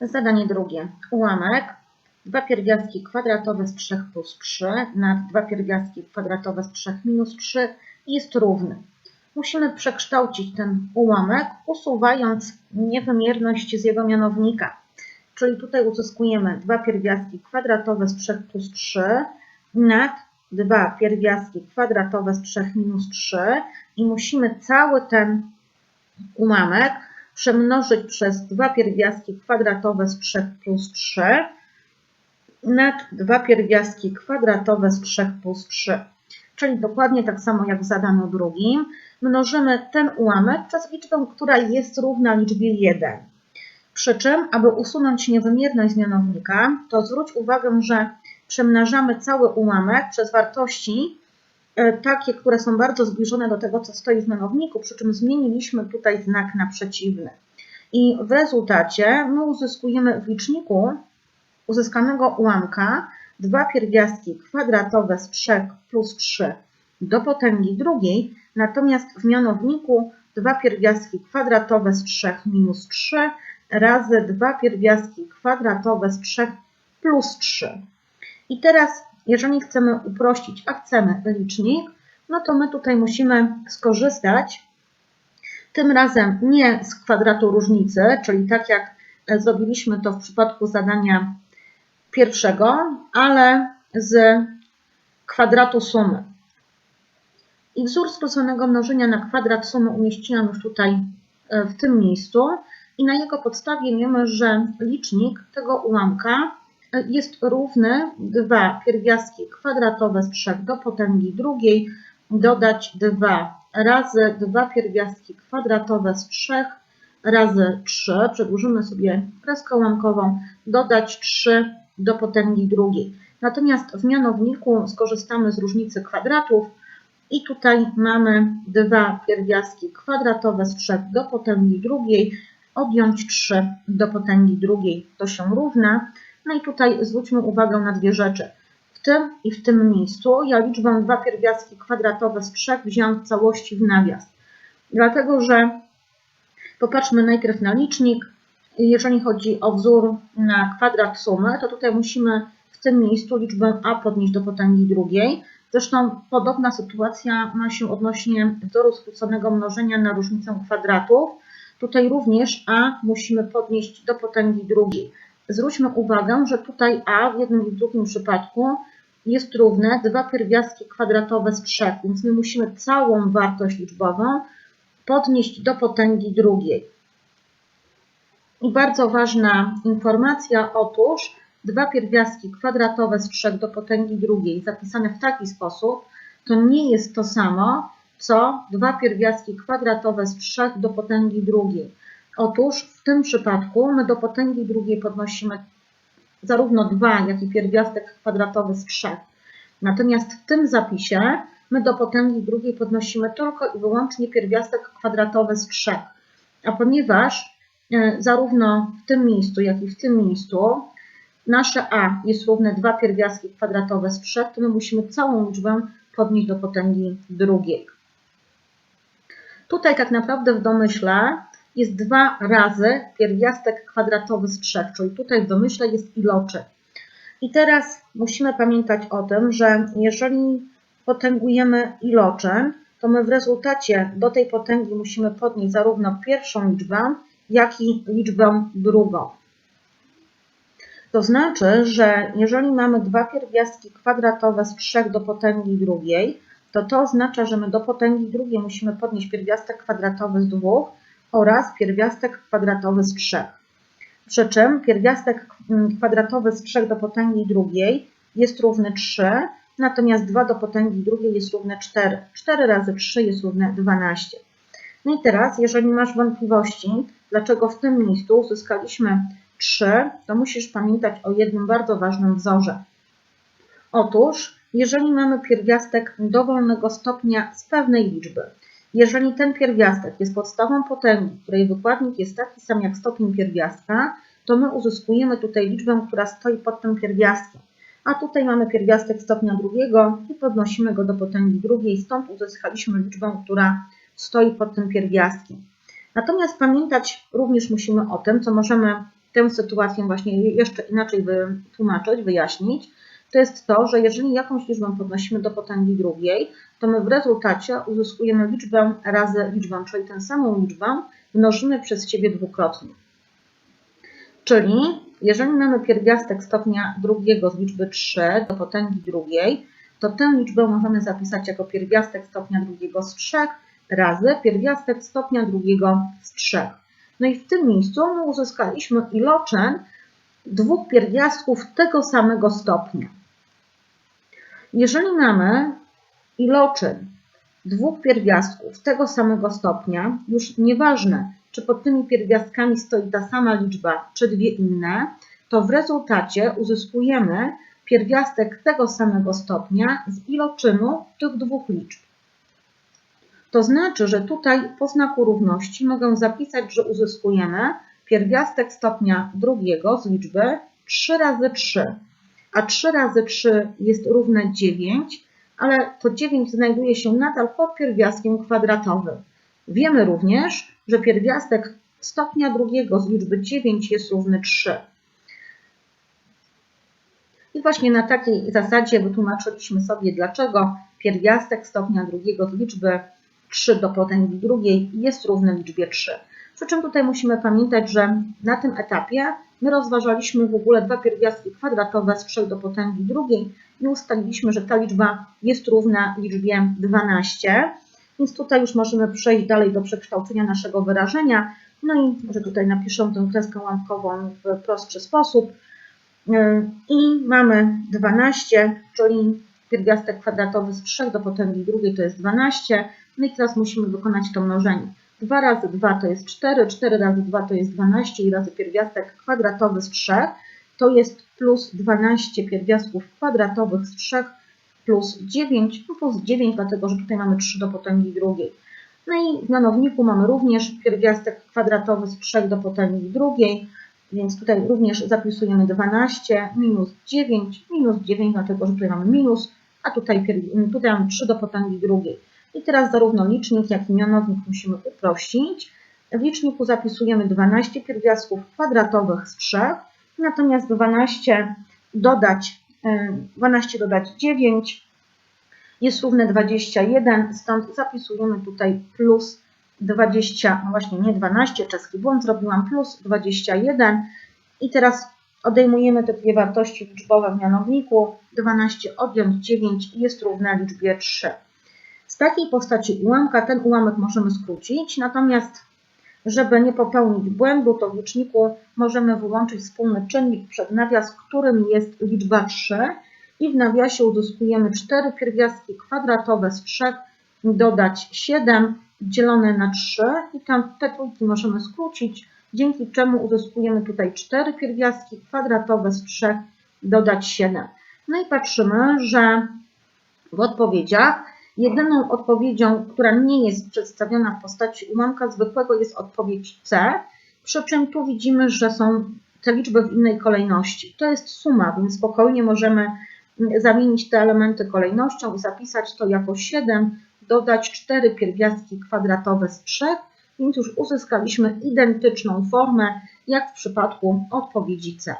Zadanie drugie. Ułamek 2 pierwiastki kwadratowe z 3 plus 3 nad 2 pierwiastki kwadratowe z 3 minus 3 jest równy. Musimy przekształcić ten ułamek, usuwając niewymierność z jego mianownika. Czyli tutaj uzyskujemy 2 pierwiastki kwadratowe z 3 plus 3 nad 2 pierwiastki kwadratowe z 3 minus 3 i musimy cały ten ułamek przemnożyć przez 2 pierwiastki kwadratowe z 3 plus 3 nad 2 pierwiastki kwadratowe z 3 plus 3. Czyli dokładnie tak samo jak w zadaniu drugim. Mnożymy ten ułamek przez liczbę, która jest równa liczbie 1. Przy czym, aby usunąć niewymierność mianownika, to zwróć uwagę, że przemnażamy cały ułamek przez wartości takie, które są bardzo zbliżone do tego, co stoi w mianowniku, przy czym zmieniliśmy tutaj znak na przeciwny. I w rezultacie my uzyskujemy w liczniku uzyskanego ułamka dwa pierwiastki kwadratowe z 3 plus 3 do potęgi drugiej, natomiast w mianowniku dwa pierwiastki kwadratowe z 3 minus 3 razy dwa pierwiastki kwadratowe z 3 plus 3. I teraz, jeżeli chcemy uprościć, a chcemy licznik, no to my tutaj musimy skorzystać tym razem nie z kwadratu różnicy, czyli tak jak zrobiliśmy to w przypadku zadania pierwszego, ale z kwadratu sumy. I wzór skróconego mnożenia na kwadrat sumy umieściłam już tutaj e, w tym miejscu i na jego podstawie wiemy, że licznik tego ułamka e, jest równy 2 pierwiastki kwadratowe z 3 do potęgi drugiej dodać 2 razy 2 pierwiastki kwadratowe z 3 razy 3, przedłużymy sobie kreskę ułamkową, dodać 3 do potęgi drugiej. Natomiast w mianowniku skorzystamy z różnicy kwadratów i tutaj mamy 2 pierwiastki kwadratowe z 3 do potęgi drugiej, odjąć 3 do potęgi drugiej, to się równa. No i tutaj zwróćmy uwagę na dwie rzeczy. W tym i w tym miejscu ja liczbę 2 pierwiastki kwadratowe z 3 wziąłem w całości w nawias. Dlatego, że popatrzmy najpierw na licznik. Jeżeli chodzi o wzór na kwadrat sumy, to tutaj musimy w tym miejscu liczbę a podnieść do potęgi drugiej. Zresztą podobna sytuacja ma się odnośnie wzoru skróconego mnożenia na różnicę kwadratów. Tutaj również a musimy podnieść do potęgi drugiej. Zwróćmy uwagę, że tutaj a w jednym i w drugim przypadku jest równe 2 pierwiastki kwadratowe z 3, więc my musimy całą wartość liczbową podnieść do potęgi drugiej. I bardzo ważna informacja, otóż dwa pierwiastki kwadratowe z 3 do potęgi drugiej zapisane w taki sposób, to nie jest to samo, co dwa pierwiastki kwadratowe z 3 do potęgi drugiej. Otóż w tym przypadku my do potęgi drugiej podnosimy zarówno 2, jak i pierwiastek kwadratowy z 3. Natomiast w tym zapisie my do potęgi drugiej podnosimy tylko i wyłącznie pierwiastek kwadratowy z 3. A ponieważ e, zarówno w tym miejscu, jak i w tym miejscu nasze a jest równe 2 pierwiastki kwadratowe z 3, to my musimy całą liczbę podnieść do potęgi drugiej. Tutaj tak naprawdę w domyśle jest 2 razy pierwiastek kwadratowy z 3, czyli tutaj w domyśle jest iloczyn. I teraz musimy pamiętać o tym, że jeżeli potęgujemy iloczyn, to my w rezultacie do tej potęgi musimy podnieść zarówno pierwszą liczbę, jak i liczbę drugą. To znaczy, że jeżeli mamy dwa pierwiastki kwadratowe z 3 do potęgi drugiej, to to oznacza, że my do potęgi drugiej musimy podnieść pierwiastek kwadratowy z 2 oraz pierwiastek kwadratowy z 3. Przy czym pierwiastek mm, kwadratowy z 3 do potęgi drugiej jest równy 3, natomiast 2 do potęgi drugiej jest równe 4. 4 razy 3 jest równe 12. No i teraz, jeżeli masz wątpliwości, dlaczego w tym miejscu uzyskaliśmy 3, to musisz pamiętać o jednym bardzo ważnym wzorze. Otóż, jeżeli mamy pierwiastek dowolnego stopnia z pewnej liczby, jeżeli ten pierwiastek jest podstawą potęgi, której wykładnik jest taki sam jak stopień pierwiastka, to my uzyskujemy tutaj liczbę, która stoi pod tym pierwiastkiem. A tutaj mamy pierwiastek stopnia drugiego i podnosimy go do potęgi drugiej, stąd uzyskaliśmy liczbę, która stoi pod tym pierwiastkiem. Natomiast pamiętać również musimy o tym, co możemy tę sytuację właśnie jeszcze inaczej wytłumaczyć, wyjaśnić, to jest to, że jeżeli jakąś liczbę podnosimy do potęgi drugiej, to my w rezultacie uzyskujemy liczbę razy liczbę, czyli tę samą liczbę mnożymy przez siebie dwukrotnie. Czyli jeżeli mamy pierwiastek stopnia drugiego z liczby 3 do potęgi drugiej, to tę liczbę możemy zapisać jako pierwiastek stopnia drugiego z 3 razy pierwiastek stopnia drugiego z 3. No i w tym miejscu my uzyskaliśmy iloczyn dwóch pierwiastków tego samego stopnia. Jeżeli mamy iloczyn dwóch pierwiastków tego samego stopnia, już nieważne, czy pod tymi pierwiastkami stoi ta sama liczba, czy dwie inne, to w rezultacie uzyskujemy pierwiastek tego samego stopnia z iloczynu tych dwóch liczb. To znaczy, że tutaj po znaku równości mogę zapisać, że uzyskujemy pierwiastek stopnia drugiego z liczby 3 razy 3, a 3 razy 3 jest równe 9, ale to 9 znajduje się nadal pod pierwiastkiem kwadratowym. Wiemy również, że pierwiastek stopnia drugiego z liczby 9 jest równy 3. I właśnie na takiej zasadzie wytłumaczyliśmy sobie, dlaczego pierwiastek stopnia drugiego z liczby 3 do potęgi drugiej jest równy liczbie 3. Przy czym tutaj musimy pamiętać, że na tym etapie my rozważaliśmy w ogóle dwa pierwiastki kwadratowe z 3 do potęgi drugiej i ustaliliśmy, że ta liczba jest równa liczbie 12. Więc tutaj już możemy przejść dalej do przekształcenia naszego wyrażenia. No i może tutaj napiszę tę kreskę łamkową w prostszy sposób. I mamy 12, czyli pierwiastek kwadratowy z 3 do potęgi drugiej to jest 12. No i teraz musimy wykonać to mnożenie. 2 razy 2 to jest 4, 4 razy 2 to jest 12 i razy pierwiastek kwadratowy z 3 to jest plus 12 pierwiastków kwadratowych z 3 plus 9 no plus 9, dlatego że tutaj mamy 3 do potęgi drugiej. No i w mianowniku mamy również pierwiastek kwadratowy z 3 do potęgi drugiej, więc tutaj również zapisujemy 12 minus 9 minus 9, dlatego że tutaj mamy minus, a tutaj, tutaj mamy 3 do potęgi drugiej. I teraz zarówno licznik, jak i mianownik musimy uprościć. W liczniku zapisujemy 12 pierwiastków kwadratowych z 3, natomiast 12 dodać, 12 dodać 9 jest równe 21, stąd zapisujemy tutaj plus 20, no właśnie nie 12, czeski błąd zrobiłam, plus 21 i teraz odejmujemy te dwie wartości liczbowe w mianowniku, 12 odjąć 9 jest równe liczbie 3. Z takiej postaci ułamka ten ułamek możemy skrócić, natomiast żeby nie popełnić błędu, to w liczniku możemy wyłączyć wspólny czynnik przed nawias, którym jest liczba 3 i w nawiasie uzyskujemy 4 pierwiastki kwadratowe z 3, dodać 7 dzielone na 3 i tam te trójki możemy skrócić, dzięki czemu uzyskujemy tutaj 4 pierwiastki kwadratowe z 3, dodać 7. No i patrzymy, że w odpowiedziach Jedyną odpowiedzią, która nie jest przedstawiona w postaci ułamka zwykłego jest odpowiedź C, przy czym tu widzimy, że są te liczby w innej kolejności. To jest suma, więc spokojnie możemy zamienić te elementy kolejnością i zapisać to jako 7, dodać 4 pierwiastki kwadratowe z 3, więc już uzyskaliśmy identyczną formę jak w przypadku odpowiedzi C.